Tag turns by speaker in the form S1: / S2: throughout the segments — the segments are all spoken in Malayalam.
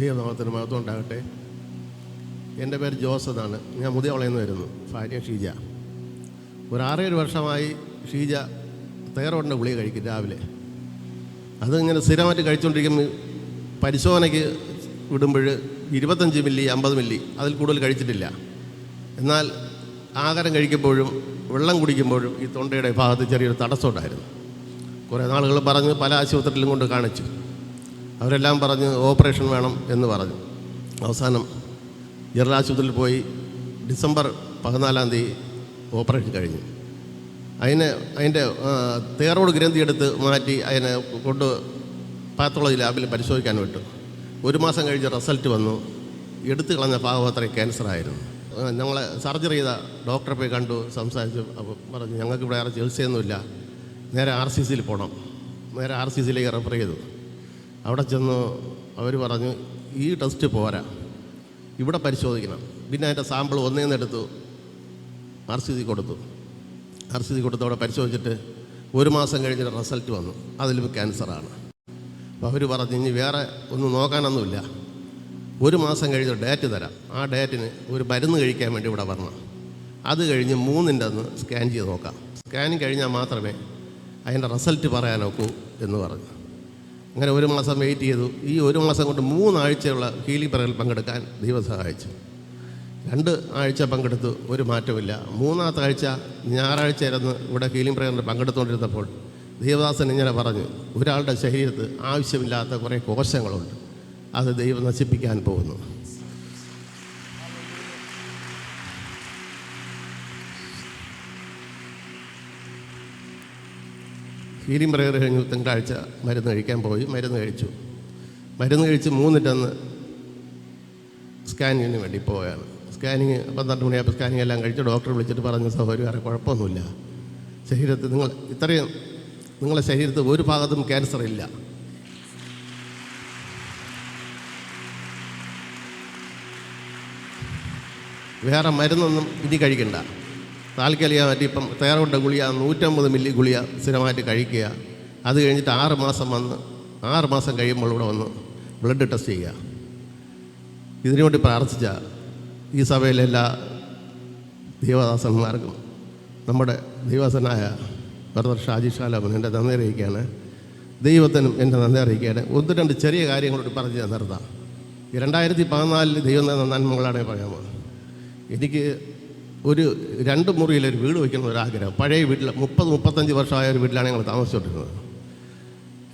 S1: ദൈവനാമത്തിന് മഹത്വം ഉണ്ടാകട്ടെ എന്റെ പേര് ജോസ് എന്നാണ്. ഞാൻ മുതിയവളയിൽ നിന്ന് വരുന്നു. ഭാര്യ ഷീജ. ഒരു ആറേഴ് വർഷമായി ഷീജ തൈറോയിഡിന്റെ ഗുളിക കഴിക്കും രാവിലെ. അതിങ്ങനെ സ്ഥിരമായിട്ട് കഴിച്ചുകൊണ്ടിരിക്കുമ്പോൾ പരിശോധനയ്ക്ക് വിടുമ്പോൾ ഇരുപത്തഞ്ച് മില്ലി അമ്പത് മില്ലി അതിൽ കൂടുതൽ കഴിച്ചിട്ടില്ല. എന്നാൽ ആഹാരം കഴിക്കുമ്പോഴും വെള്ളം കുടിക്കുമ്പോഴും ഈ തൊണ്ടയുടെ ഭാഗത്ത് ചെറിയൊരു തടസ്സമുണ്ടായിരുന്നു. കുറേ നാളുകൾ പറഞ്ഞ് പല ആശുപത്രിയിലും കൊണ്ട് കാണിച്ചു. അവരെല്ലാം പറഞ്ഞ് ഓപ്പറേഷൻ വേണം എന്ന് പറഞ്ഞു. അവസാനം ജനറൽ ആശുപത്രിയിൽ പോയി ഡിസംബർ പതിനാലാം തീയതി ഓപ്പറേഷൻ കഴിഞ്ഞു. അതിനെ അതിന്റെ തേറോട് ഗ്രന്ഥി എടുത്ത് മാറ്റി അതിനെ കൊണ്ട് പാത്തോളജി ലാബിൽ പരിശോധിക്കാൻ വിട്ടു. ഒരു മാസം കഴിഞ്ഞ് റിസൾട്ട് വന്നു. എടുത്തു കളഞ്ഞ ഭാഗം അത്രയും ക്യാൻസറായിരുന്നു ഞങ്ങളെ സർജറി ചെയ്ത ഡോക്ടറെ പോയി കണ്ടു സംസാരിച്ചു അപ്പോൾ പറഞ്ഞു ഞങ്ങൾക്ക് ഇവിടെ വേറെ ചികിത്സയൊന്നുമില്ല. നേരെ ആർ സി സിയിൽ പോകണം നേരെ ആർ സി സിയിലേക്ക് റെഫർ ചെയ്തു. അവിടെ ചെന്ന് അവർ പറഞ്ഞു ഈ ടെസ്റ്റ് പോരാ. ഇവിടെ പരിശോധിക്കണം. പിന്നെ അതിന്റെ സാമ്പിൾ ഒന്നേ നിന്നെടുത്തു ആർ സി സി കൊടുത്തു. ആർ സി സി കൊടുത്ത് അവിടെ പരിശോധിച്ചിട്ട് ഒരു മാസം കഴിഞ്ഞിട്ട് റിസൾട്ട് വന്നു. അതിലും ക്യാൻസറാണ് അപ്പോൾ അവർ പറഞ്ഞു ഇനി വേറെ ഒന്നും നോക്കാനൊന്നുമില്ല. ഒരു മാസം കഴിഞ്ഞ് ഡേറ്റ് തരാം. ആ ഡേറ്റിന് ഒരു മരുന്ന് കഴിക്കാൻ വേണ്ടി ഇവിടെ വരണം. അത് കഴിഞ്ഞ് മൂന്നിന്റെ അന്ന് സ്കാൻ ചെയ്ത് നോക്കാം. സ്കാനിങ് കഴിഞ്ഞാൽ മാത്രമേ അതിന്റെ റിസൾട്ട് പറയാനൊക്കൂ എന്ന് പറഞ്ഞു. അങ്ങനെ ഒരു മാസം വെയിറ്റ് ചെയ്തു. ഈ ഒരു മാസം കൊണ്ട് മൂന്നാഴ്ചയുള്ള ഹീലിംഗ് പറയൽ പങ്കെടുക്കാൻ ദൈവം സഹായിച്ചു. രണ്ട് ആഴ്ച പങ്കെടുത്തു ഒരു മാറ്റമില്ല മൂന്നാമത്തെ ആഴ്ച ഞായറാഴ്ച ആയിരുന്നു ഇവിടെ ഹീലിംഗ് പ്രയറിൽ പങ്കെടുത്തുകൊണ്ടിരുന്നപ്പോൾ ദേവദാസൻ ഇങ്ങനെ പറഞ്ഞു ഒരാളുടെ ശരീരത്ത് ആവശ്യമില്ലാത്ത കുറേ കോശങ്ങളുണ്ട്. അത് ദൈവം നശിപ്പിക്കാൻ പോകുന്നു. ഹീലിംഗ് കഴിഞ്ഞു തിങ്കളാഴ്ച മരുന്ന് കഴിക്കാൻ പോയി. മരുന്ന് കഴിച്ചു. മരുന്ന് കഴിച്ച് മൂന്നിട്ടന്ന് സ്കാനിങ്ങിന് വേണ്ടി പോവുകയാണ്. സ്കാനിങ് പന്ത്രണ്ട് മണിയായപ്പോൾ സ്കാനിങ് എല്ലാം കഴിച്ച് ഡോക്ടറെ വിളിച്ചിട്ട് പറഞ്ഞ സൗകര്യം വേറെ കുഴപ്പമൊന്നുമില്ല. ശരീരത്തിൽ നിങ്ങൾ ഇത്രയും നിങ്ങളെ ശരീരത്തിൽ ഒരു ഭാഗത്തും ക്യാൻസർ ഇല്ല. വേറെ മരുന്നൊന്നും ഇനി കഴിക്കണ്ട. താൽക്കാലികമായിട്ട് ഇപ്പം തയ്യാറുണ്ട ഗുളിക നൂറ്റമ്പത് മില്ലി ഗുളിക സ്ഥിരമായിട്ട് കഴിക്കുക. അത് കഴിഞ്ഞിട്ട് ആറ് മാസം വന്ന് ആറ് മാസം കഴിയുമ്പോൾ ഇവിടെ വന്ന് ബ്ലഡ് ടെസ്റ്റ് ചെയ്യുക. ഇതിനു വേണ്ടി പ്രാർത്ഥിച്ച ഈ സഭയിലെ എല്ലാ ദൈവദാസന്മാർക്കും നമ്മുടെ ദൈവദാസനായ ബ്രദർ ഷാജി ഷാലാമൻ എന്റെ നന്ദി അറിയിക്കുകയാണ്. ദൈവത്തിനും എന്റെ നന്ദി അറിയിക്കുകയാണ്. ഒന്ന് രണ്ട് ചെറിയ കാര്യങ്ങളോട് പറഞ്ഞ് നിർത്താം. രണ്ടായിരത്തി പതിനാലിൽ ദൈവം തന്ന നന്മകളാണ് പറയാമോ എനിക്ക് ഒരു രണ്ട് മുറിയിലൊരു വീട് വയ്ക്കണം ഒരാഗ്രഹം പഴയ വീട്ടിൽ മുപ്പത് മുപ്പത്തഞ്ച് വർഷമായ ഒരു വീട്ടിലാണ് ഞങ്ങൾ താമസിച്ചുകൊണ്ടിരുന്നത്.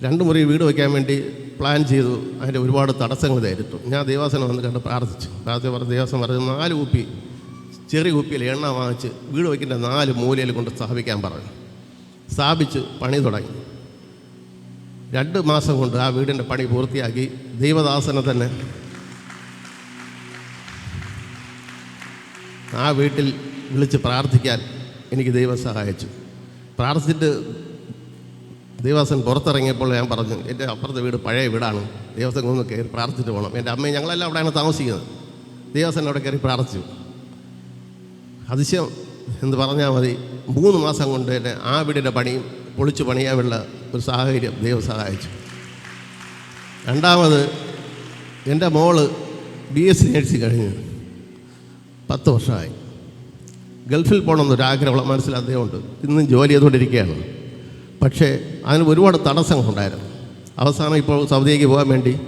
S1: രണ്ട് മുറി വീട് വയ്ക്കാൻ വേണ്ടി പ്ലാൻ ചെയ്തു. അതിന്റെ ഒരുപാട് തടസ്സങ്ങൾ നേരിട്ടു ഞാൻ ദേവാസനം വന്ന് കണ്ട് പ്രാർത്ഥിച്ചു. പ്രാർത്ഥന പറഞ്ഞ ദേവാസം പറഞ്ഞ് നാല് കുപ്പി ചെറിയ കുപ്പിയിൽ എണ്ണ വാങ്ങിച്ച് വീട് വയ്ക്കേണ്ട നാല് മൂലയിൽ കൊണ്ട് സ്ഥാപിക്കാൻ പറഞ്ഞു. സ്ഥാപിച്ച് പണി തുടങ്ങി. രണ്ട് മാസം കൊണ്ട് ആ വീടിന്റെ പണി പൂർത്തിയാക്കി. ദൈവദാസനെ തന്നെ ആ വീട്ടിൽ വിളിച്ച് പ്രാർത്ഥിക്കാൻ എനിക്ക് ദൈവം സഹായിച്ചു. പ്രാർത്ഥിച്ചിട്ട് ദേവാസൻ പുറത്തിറങ്ങിയപ്പോൾ ഞാൻ പറഞ്ഞു എന്റെ അപ്പുറത്തെ വീട് പഴയ വീടാണ്. ദേവസ്വം ഒന്ന് കയറി പ്രാർത്ഥിച്ചിട്ട് പോകണം എന്റെ അമ്മയും ഞങ്ങളെല്ലാം അവിടെയാണ് താമസിക്കുന്നത്. ദേവസ്വൻ അവിടെ കയറി പ്രാർത്ഥിച്ചു. അതിശയം എന്ന് പറഞ്ഞാൽ മതി മൂന്ന് മാസം കൊണ്ട് തന്നെ ആ വീടിന്റെ പണിയും പൊളിച്ചു പണിയാനുള്ള ഒരു സാഹചര്യം ദൈവം സഹായിച്ചു. രണ്ടാമത് എന്റെ മോൾ ബി എസ് സി നേഴ്സിംഗ് കഴിഞ്ഞു. പത്ത് വർഷമായി. ഗൾഫിൽ പോകണമെന്നൊരു ആഗ്രഹമുള്ള മനസ്സിൽ അദ്ദേഹമുണ്ട്. ഇന്നും ജോലി ചെയ്തുകൊണ്ടിരിക്കുകയാണ്. പക്ഷേ അതിന് ഒരുപാട് തടസ്സങ്ങളുണ്ടായിരുന്നു. അവസാനം ഇപ്പോൾ സൗദിയിലേക്ക് പോകാൻ വേണ്ടി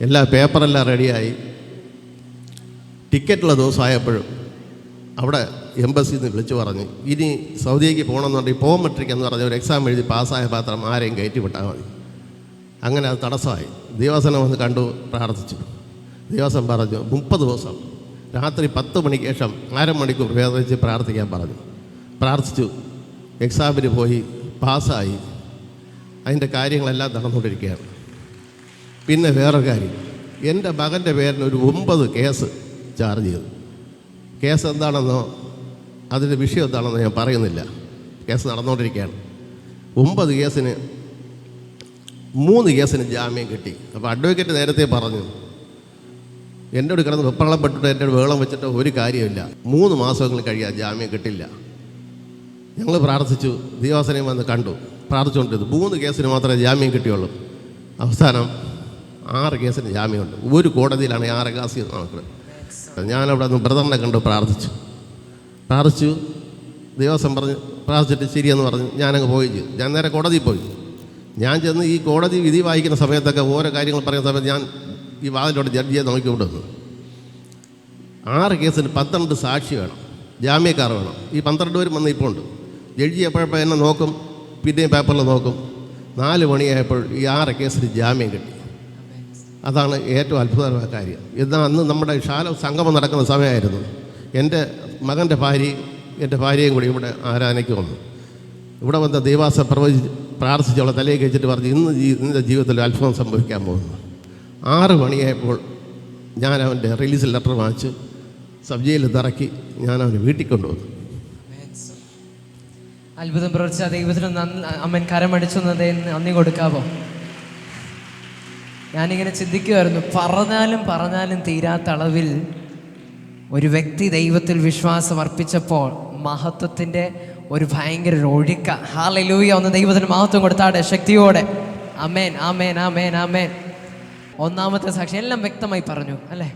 S1: എല്ലാ പേപ്പറെല്ലാം റെഡിയായി. ടിക്കറ്റുള്ള ദിവസമായപ്പോഴും അവിടെ എംബസിയിൽ നിന്ന് വിളിച്ചു പറഞ്ഞു ഇനി സൗദിയിലേക്ക് പോകണമെന്നുണ്ടെങ്കിൽ പോമെട്രിക് എന്ന് പറഞ്ഞ ഒരു എക്സാം എഴുതി പാസ്സായ പാത്രം ആരെയും കയറ്റി വിട്ടാൽ മതി. അങ്ങനെ അത് തടസ്സമായി. ദേവസനം വന്ന് കണ്ടു പ്രാർത്ഥിച്ചു. ദേവസം പറഞ്ഞു മുപ്പത് ദിവസം രാത്രി പത്ത് മണിക്ക് ശേഷം അരമണിക്കൂർ വേദനിച്ച് പ്രാർത്ഥിക്കാൻ പറഞ്ഞു. പ്രാർത്ഥിച്ചു. എക്സാമിന് പോയി പാസ്സായി. അതിന്റെ കാര്യങ്ങളെല്ലാം നടന്നുകൊണ്ടിരിക്കുകയാണ്. പിന്നെ വേറൊരു കാര്യം. എന്റെ മകന്റെ പേരിന് ഒരു ഒമ്പത് കേസ് ചാർജ് ചെയ്തു. കേസ് എന്താണെന്നോ അതിന്റെ വിഷയം എന്താണെന്നോ ഞാൻ പറയുന്നില്ല. കേസ് നടന്നുകൊണ്ടിരിക്കുകയാണ്. ഒമ്പത് കേസിന് മൂന്ന് കേസിന് ജാമ്യം കിട്ടി. അപ്പോൾ അഡ്വക്കേറ്റ് നേരത്തെ പറഞ്ഞു എന്റെ ഒരു കിടന്ന് വെപ്പളം പെട്ടിട്ട് എന്റെ വേളം വെച്ചിട്ട് ഒരു കാര്യമില്ല മൂന്ന് മാസങ്ങൾ കഴിയാൻ ജാമ്യം കിട്ടില്ല. ഞങ്ങൾ പ്രാർത്ഥിച്ചു ദേവാസനയും വന്ന് കണ്ടു പ്രാർത്ഥിച്ചുകൊണ്ടിരുന്നു. മൂന്ന് കേസിന് മാത്രമേ ജാമ്യം കിട്ടിയുള്ളൂ. അവസാനം ആറ് കേസിന് ജാമ്യമുണ്ട്. ഒരു കോടതിയിലാണ് ആറ് കാസി നടക്കുന്നത്. ഞാനവിടെ നിന്ന് ബ്രദറിനെ കണ്ടു പ്രാർത്ഥിച്ചു. പ്രാർത്ഥിച്ചു. ദേവസ്വം പറഞ്ഞ് പ്രാർത്ഥിച്ചിട്ട് ശരിയെന്ന് പറഞ്ഞു. ഞാനങ്ങ് പോയി ചെയ്തു. ഞാൻ നേരെ കോടതിയിൽ പോയി. ഞാൻ ചെന്ന് ഈ കോടതി വിധി വായിക്കുന്ന സമയത്തൊക്കെ ഓരോ കാര്യങ്ങൾ പറയുന്ന സമയത്ത് ഞാൻ ഈ വാതിലോട്ട് ജഡ്ജിയെ നോക്കിക്കൊണ്ട് വന്നു ആറ് കേസിന് പന്ത്രണ്ട് സാക്ഷി വേണം. ജാമ്യക്കാർ വേണം. ഈ പന്ത്രണ്ട് പേരും വന്ന് ഇപ്പോൾ ഉണ്ട്. ജഡ്ജി എപ്പോഴപ്പോൾ എന്നെ നോക്കും പിന്നെയും പേപ്പറിൽ നോക്കും. നാല് മണിയായപ്പോൾ ഈ ആറ് കേസിന് ജാമ്യം കിട്ടി. അതാണ് ഏറ്റവും അത്ഭുതകരമായ കാര്യം. എന്നാൽ അന്ന് നമ്മുടെ ശാല സംഗമം നടക്കുന്ന സമയമായിരുന്നു. എന്റെ മകന്റെ ഭാര്യയും എന്റെ ഭാര്യയും കൂടി ഇവിടെ ആരാധനയ്ക്ക് വന്നു. ഇവിടെ വന്ന ദേവാസ പ്രവചി പ്രാർത്ഥിച്ചുള്ള തലയിൽ കഴിച്ചിട്ട് പറഞ്ഞു ഇന്ന് ഇന്നത്തെ ജീവിതത്തിൽ അത്ഭുതം സംഭവിക്കാൻ പോകുന്നു. ആറ് മണിയായപ്പോൾ ഞാൻ അവന്റെ റിലീസ് ലെറ്റർ വാങ്ങിച്ച് സബ് ജയിലിൽ തിറക്കി ഞാൻ അവന് വീട്ടിൽ കൊണ്ടുവന്നു.
S2: അത്ഭുതം പ്രവർത്തിച്ച ദൈവത്തിന് അമ്മൻ കരമടിച്ചു നന്ദി കൊടുക്കാവോ? ഞാനിങ്ങനെ ചിന്തിക്കുമായിരുന്നു പറഞ്ഞാലും പറഞ്ഞാലും തീരാത്ത അളവിൽ ഒരു വ്യക്തി ദൈവത്തിൽ വിശ്വാസം അർപ്പിച്ചപ്പോൾ മഹത്വത്തിന്റെ ഒരു ഭയങ്കര ഒഴുക്ക. ഹാലലൂയ ഒന്ന് ദൈവത്തിന് മഹത്വം കൊടുത്താടെ ശക്തിയോടെ. അമേൻ ആമേൻ ആമേൻ ആമേൻ ഒന്നാമത്തെ സാക്ഷി എല്ലാം വ്യക്തമായി പറഞ്ഞു അല്ലേ?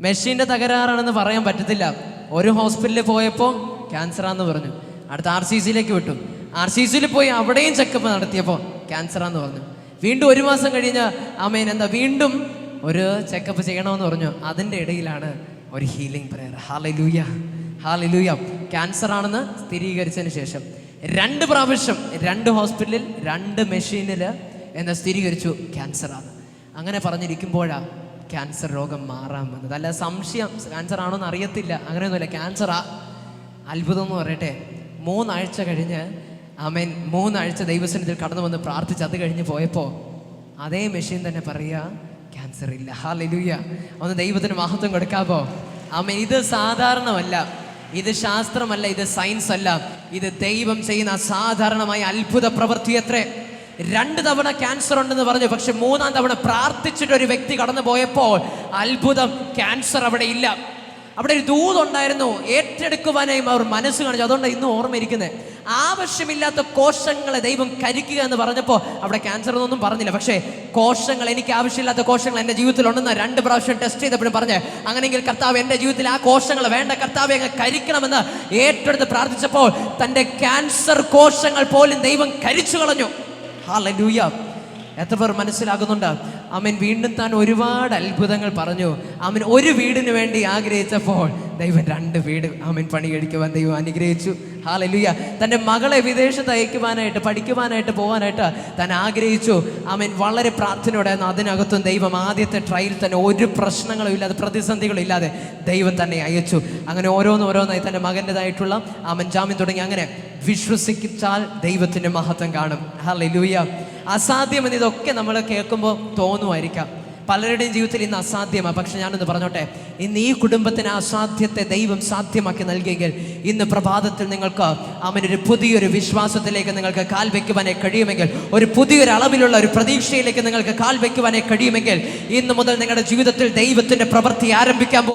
S2: മെഷീന്റെ തകരാറാണെന്ന് പറയാൻ പറ്റത്തില്ല. ഒരു ഹോസ്പിറ്റലിൽ പോയപ്പോൾ ക്യാൻസറാന്ന് പറഞ്ഞു. അടുത്ത ആർ സി സിയിലേക്ക് വിട്ടു. ആർ സി സിയിൽ പോയി അവിടെയും ചെക്കപ്പ് നടത്തിയപ്പോൾ ക്യാൻസറാന്ന് പറഞ്ഞു. വീണ്ടും ഒരു മാസം കഴിഞ്ഞ് ആമേൻ എന്താ വീണ്ടും ഒരു ചെക്കപ്പ് ചെയ്യണമെന്ന് പറഞ്ഞു. അതിന്റെ ഇടയിലാണ് ഒരു healing prayer. Hallelujah hallelujah cancer ആണെന്ന് സ്ഥിരീകരിച്ചതിന് ശേഷം രണ്ട് പ്രാവശ്യം രണ്ട് ഹോസ്പിറ്റലിൽ രണ്ട് മെഷീനിൽ എന്ന് സ്ഥിരീകരിച്ചു ക്യാൻസറാണ്. അങ്ങനെ പറഞ്ഞിരിക്കുമ്പോഴാണ് ക്യാൻസർ രോഗം മാറാൻ വന്നത്. അല്ല സംശയം ക്യാൻസർ ആണോ എന്ന് അറിയത്തില്ല. അങ്ങനെയൊന്നുമില്ല ക്യാൻസറാ. അത്ഭുതം എന്ന് പറയട്ടെ. മൂന്നാഴ്ച കഴിഞ്ഞ് അമേൻ മൂന്നാഴ്ച ദൈവസന്നിധിയിൽ കടന്നു വന്ന് പ്രാർത്ഥിച്ച് അത് കഴിഞ്ഞ് പോയപ്പോൾ അതേ മെഷീൻ തന്നെ പറയുക ക്യാൻസർ ഇല്ല. ഹാലലൂയ ഒന്ന് ദൈവത്തിന് മഹത്വം കൊടുക്കാമോ അമേൻ ഇത് സാധാരണമല്ല. ഇത് ശാസ്ത്രമല്ല ഇത് സയൻസ് അല്ല ഇത് ദൈവം ചെയ്യുന്ന അസാധാരണമായ അത്ഭുത പ്രവൃത്തി അത്രേ രണ്ട് തവണ ക്യാൻസർ ഉണ്ടെന്ന് പറഞ്ഞു. പക്ഷെ മൂന്നാം തവണ പ്രാർത്ഥിച്ചിട്ട് ഒരു വ്യക്തി കടന്നു പോയപ്പോൾ അത്ഭുതം ക്യാൻസർ അവിടെ ഇല്ല. അവിടെ ഒരു ദൂതുണ്ടായിരുന്നു ഏറ്റെടുക്കുവാനായും അവർ മനസ്സ് കാണിച്ചു. അതുകൊണ്ട് ഇന്നും ഓർമ്മയിരിക്കുന്നത്. ആവശ്യമില്ലാത്ത കോശങ്ങളെ ദൈവം കരിക്കുക എന്ന് പറഞ്ഞപ്പോൾ അവിടെ ക്യാൻസർ എന്നൊന്നും പറഞ്ഞില്ല. പക്ഷേ കോശങ്ങൾ എനിക്ക് ആവശ്യമില്ലാത്ത കോശങ്ങൾ എന്റെ ജീവിതത്തിൽ ഉണ്ടെന്ന് രണ്ട് പ്രാവശ്യം ടെസ്റ്റ് ചെയ്തപ്പോഴും പറഞ്ഞ് അങ്ങനെയെങ്കിൽ കർത്താവ് എന്റെ ജീവിതത്തിൽ ആ കോശങ്ങൾ വേണ്ട. കർത്താവെ അങ്ങ് കരിക്കണമെന്ന് ഏറ്റെടുത്ത് പ്രാർത്ഥിച്ചപ്പോൾ തന്റെ ക്യാൻസർ കോശങ്ങൾ പോലും ദൈവം കരിച്ചു കളഞ്ഞു. ഹാലലൂയ എത്ര പേർ മനസ്സിലാകുന്നുണ്ട്? അവൻ വീണ്ടും താൻ ഒരുപാട് അത്ഭുതങ്ങൾ പറഞ്ഞു. അവൻ ഒരു വീടിന് വേണ്ടി ആഗ്രഹിച്ചപ്പോൾ ദൈവം രണ്ട് വീട് അവൻ പണി കഴിക്കുവാൻ ദൈവം അനുഗ്രഹിച്ചു. ഹാലലുയ തന്റെ മകളെ വിദേശത്ത് അയക്കുവാനായിട്ട് പഠിക്കുവാനായിട്ട് പോകാനായിട്ട് താൻ ആഗ്രഹിച്ചു. അവൻ വളരെ പ്രാർത്ഥനയോടായിരുന്നു അതിനകത്തും ദൈവം ആദ്യത്തെ ട്രയൽ തന്നെ ഒരു പ്രശ്നങ്ങളും ഇല്ലാതെ പ്രതിസന്ധികളും ഇല്ലാതെ ദൈവം തന്നെ അയച്ചു. അങ്ങനെ ഓരോന്നോരോന്നായി തന്റെ മകന്റെതായിട്ടുള്ള അവൻ ജാമ്യം തുടങ്ങി. അങ്ങനെ വിശ്വസിച്ചാൽ ദൈവത്തിന്റെ മഹത്വം കാണും. ഹല്ലേലൂയ അസാധ്യമെന്ന് ഇതൊക്കെ നമ്മൾ കേൾക്കുമ്പോൾ തോന്നുമായിരിക്കാം. പലരുടെയും ജീവിതത്തിൽ ഇന്ന് അസാധ്യമാണ്. പക്ഷെ ഞാനൊന്ന് പറഞ്ഞോട്ടെ. ഇന്ന് ഈ കുടുംബത്തിന് അസാധ്യത്തെ ദൈവം സാധ്യമാക്കി നൽകിയെങ്കിൽ ഇന്ന് പ്രഭാതത്തിൽ നിങ്ങൾക്ക് അവനൊരു പുതിയൊരു വിശ്വാസത്തിലേക്ക് നിങ്ങൾക്ക് കാൽ വയ്ക്കുവാനേ കഴിയുമെങ്കിൽ ഒരു പുതിയൊരു അളവിലുള്ള ഒരു പ്രതീക്ഷയിലേക്ക് നിങ്ങൾക്ക് കാൽ വയ്ക്കുവാനേ കഴിയുമെങ്കിൽ ഇന്ന് മുതൽ നിങ്ങളുടെ ജീവിതത്തിൽ ദൈവത്തിന്റെ പ്രവൃത്തി ആരംഭിക്കാൻ പോ